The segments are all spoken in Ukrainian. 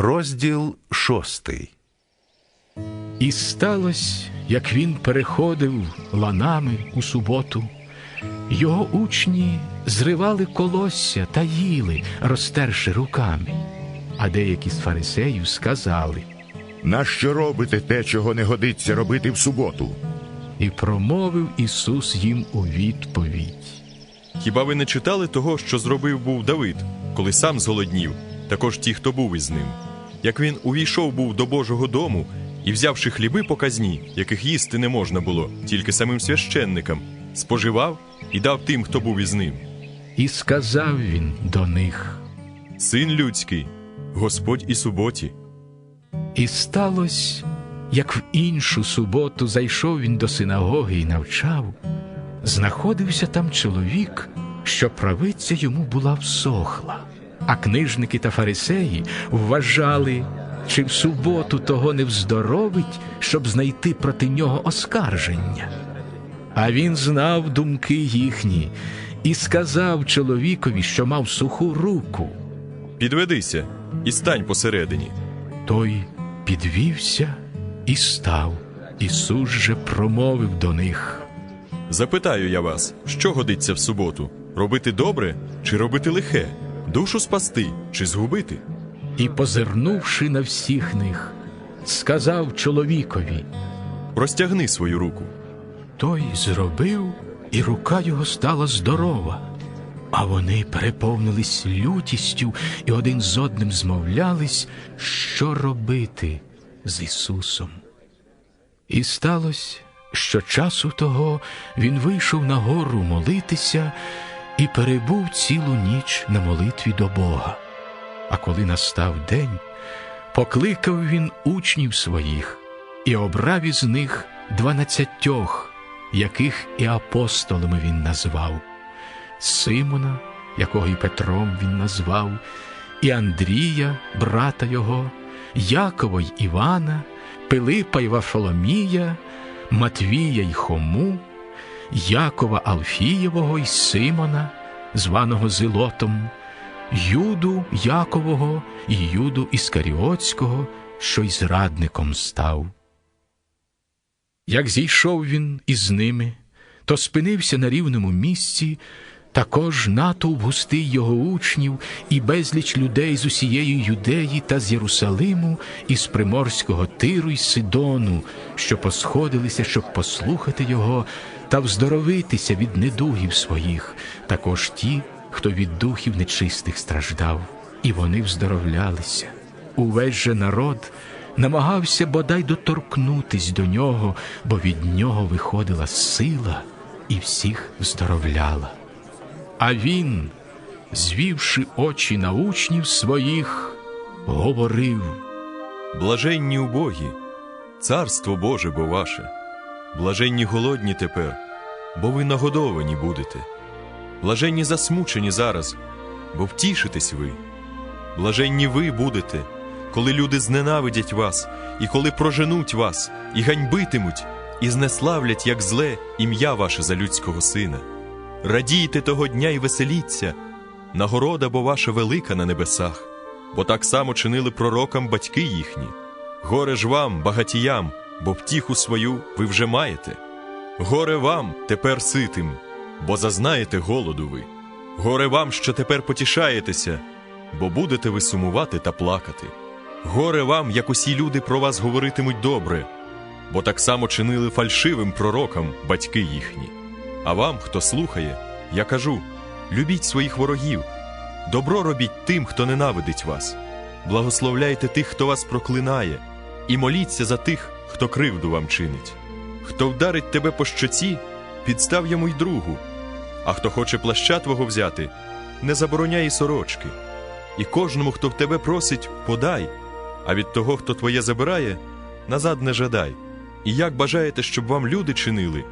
Розділ шостий. І сталося, як він переходив ланами у суботу, його учні зривали колосся та їли, розтерши руками. А деякі з фарисеїв сказали, Нащо робите те, чого не годиться робити в суботу? і промовив Ісус їм у відповідь. Хіба ви не читали того, що зробив був Давид, коли сам зголоднів, також ті, хто був із ним? Як він увійшов був до Божого дому і, взявши хліби показні, яких їсти не можна було, тільки самим священникам, споживав і дав тим, хто був із ним. І сказав він до них. Син людський, Господь і суботі. І сталося, як в іншу суботу зайшов він до синагоги і навчав, знаходився там чоловік, що правиця йому була всохла. А книжники та фарисеї вважали, чи в суботу того не вздоровить, щоб знайти проти нього оскарження. А він знав думки їхні і сказав чоловікові, що мав суху руку. Підведися і стань посередині. Той підвівся і став. Ісус же промовив до них. Запитаю я вас, що годиться в суботу? Робити добре чи робити лихе? Душу спасти чи згубити? І, позирнувши на всіх них, сказав чоловікові. Простягни свою руку. Той зробив, і рука його стала здорова. А вони переповнились лютістю і один з одним змовлялись, що робити з Ісусом. І сталося, що часу того він вийшов на гору молитися і перебув цілу ніч на молитві до Бога. А коли настав день, покликав він учнів своїх і обрав із них дванадцятьох, яких і апостолами він назвав Симона, якого і Петром він назвав, і Андрія, брата його, Якова й Івана, Пилипа й Варфоломія, Матвія й Хому, Якова Алфієвого й Симона, званого Зилотом, Юду Якового і Юду Іскаріотського, що й зрадником став. Як зійшов він із ними, то спинився на рівному місці, також натовп густий його учнів і безліч людей з усієї Юдеї та з Єрусалиму, і з приморського тиру й Сидону, що посходилися, щоб послухати його та вздоровитися від недугів своїх, також ті, хто від духів нечистих страждав, і вони вздоровлялися. Увесь же народ намагався бодай доторкнутись до нього, бо від нього виходила сила і всіх вздоровляла. А він, звівши очі на учнів своїх, говорив. Блаженні убогі, царство Боже бо ваше, блаженні голодні тепер, бо ви нагодовані будете, блаженні засмучені зараз, бо втішитесь ви, блаженні ви будете, коли люди зненавидять вас, і коли проженуть вас, і ганьбитимуть, і знеславлять, як зле, ім'я ваше за людського сина. Радійте того дня і веселіться, нагорода бо ваша велика на небесах, бо так само чинили пророкам батьки їхні. Горе ж вам, багатіям, бо втіху свою ви вже маєте. Горе вам тепер ситим, бо зазнаєте голоду ви. Горе вам, що тепер потішаєтеся, бо будете ви сумувати та плакати. Горе вам, як усі люди про вас говоритимуть добре, бо так само чинили фальшивим пророкам батьки їхні. А вам, хто слухає, я кажу: любіть своїх ворогів, добро робіть тим, хто ненавидить вас, благословляйте тих, хто вас проклинає, і моліться за тих, хто кривду вам чинить. Хто вдарить тебе по щоці, підстав йому й другу. А хто хоче плаща твого взяти, не забороняй і сорочки. І кожному, хто в тебе просить, подай, а від того, хто твоє забирає, назад не жадай. І як бажаєте, щоб вам люди чинили,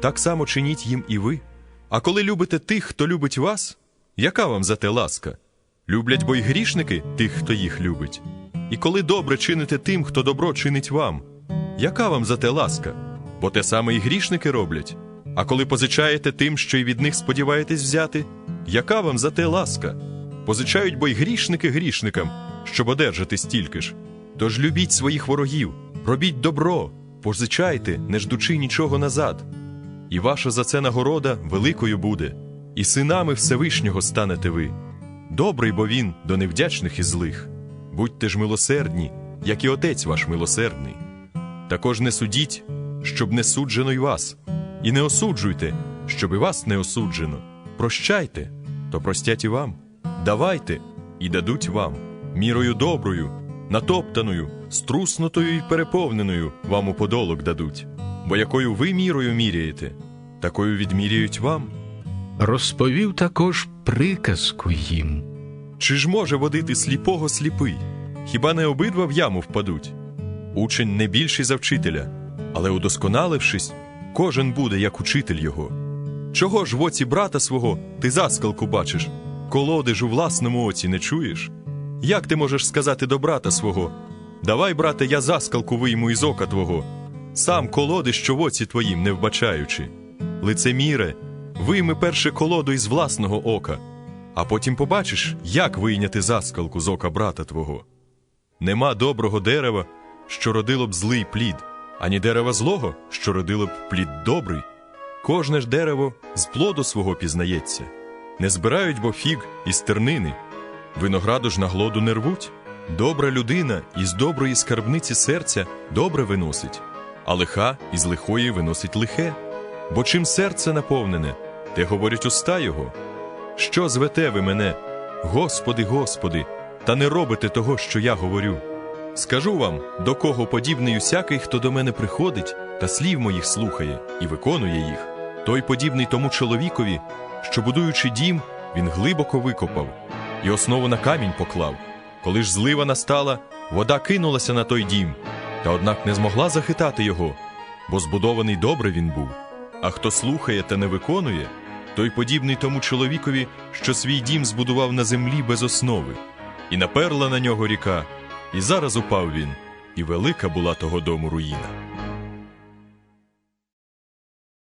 так само чиніть їм і ви. А коли любите тих, хто любить вас, яка вам за те ласка? Люблять бо й грішники тих, хто їх любить. І коли добре чините тим, хто добро чинить вам, яка вам за те ласка? Бо те саме і грішники роблять. А коли позичаєте тим, що й від них сподіваєтесь взяти, яка вам за те ласка? Позичають бо й грішники грішникам, щоб одержати стільки ж. Тож любіть своїх ворогів, робіть добро, позичайте, не ждучи нічого назад. І ваша за це нагорода великою буде, і синами Всевишнього станете ви. Добрий бо він до невдячних і злих. Будьте ж милосердні, як і отець ваш милосердний. Також не судіть, щоб не суджено й вас, і не осуджуйте, щоб і вас не осуджено. Прощайте, то простять і вам. Давайте і дадуть вам. Мірою доброю, натоптаною, струснутою і переповненою вам у подолок дадуть. Бо якою ви мірою міряєте, такою відміряють вам. Розповів також приказку їм. Чи ж може водити сліпого сліпий? Хіба не обидва в яму впадуть? Учень не більший за вчителя, але удосконалившись, кожен буде як учитель його. Чого ж в оці брата свого ти заскалку бачиш, колоди ж у власному оці не чуєш? Як ти можеш сказати до брата свого? Давай, брате, я заскалку вийму із ока твого, сам колоди, що в оці твоїм не вбачаючи. Лицеміре, вийми перше колоду із власного ока, а потім побачиш, як вийняти заскалку з ока брата твого. Нема доброго дерева, що родило б злий плід, ані дерева злого, що родило б плід добрий. Кожне ж дерево з плоду свого пізнається. Не збирають бо фіг із тернини, винограду ж на глоду не рвуть. Добра людина із доброї скарбниці серця добре виносить, а лиха із лихої виносить лихе. Бо чим серце наповнене, те говорять уста його. Що звете ви мене, Господи, Господи, та не робите того, що я говорю? Скажу вам, до кого подібний усякий, хто до мене приходить та слів моїх слухає і виконує їх, той подібний тому чоловікові, що, будуючи дім, він глибоко викопав і основу на камінь поклав. Коли ж злива настала, вода кинулася на той дім, та однак не змогла захитати його, бо збудований добре він був. А хто слухає та не виконує, той подібний тому чоловікові, що свій дім збудував на землі без основи, і наперла на нього ріка, і зараз упав він, і велика була того дому руїна.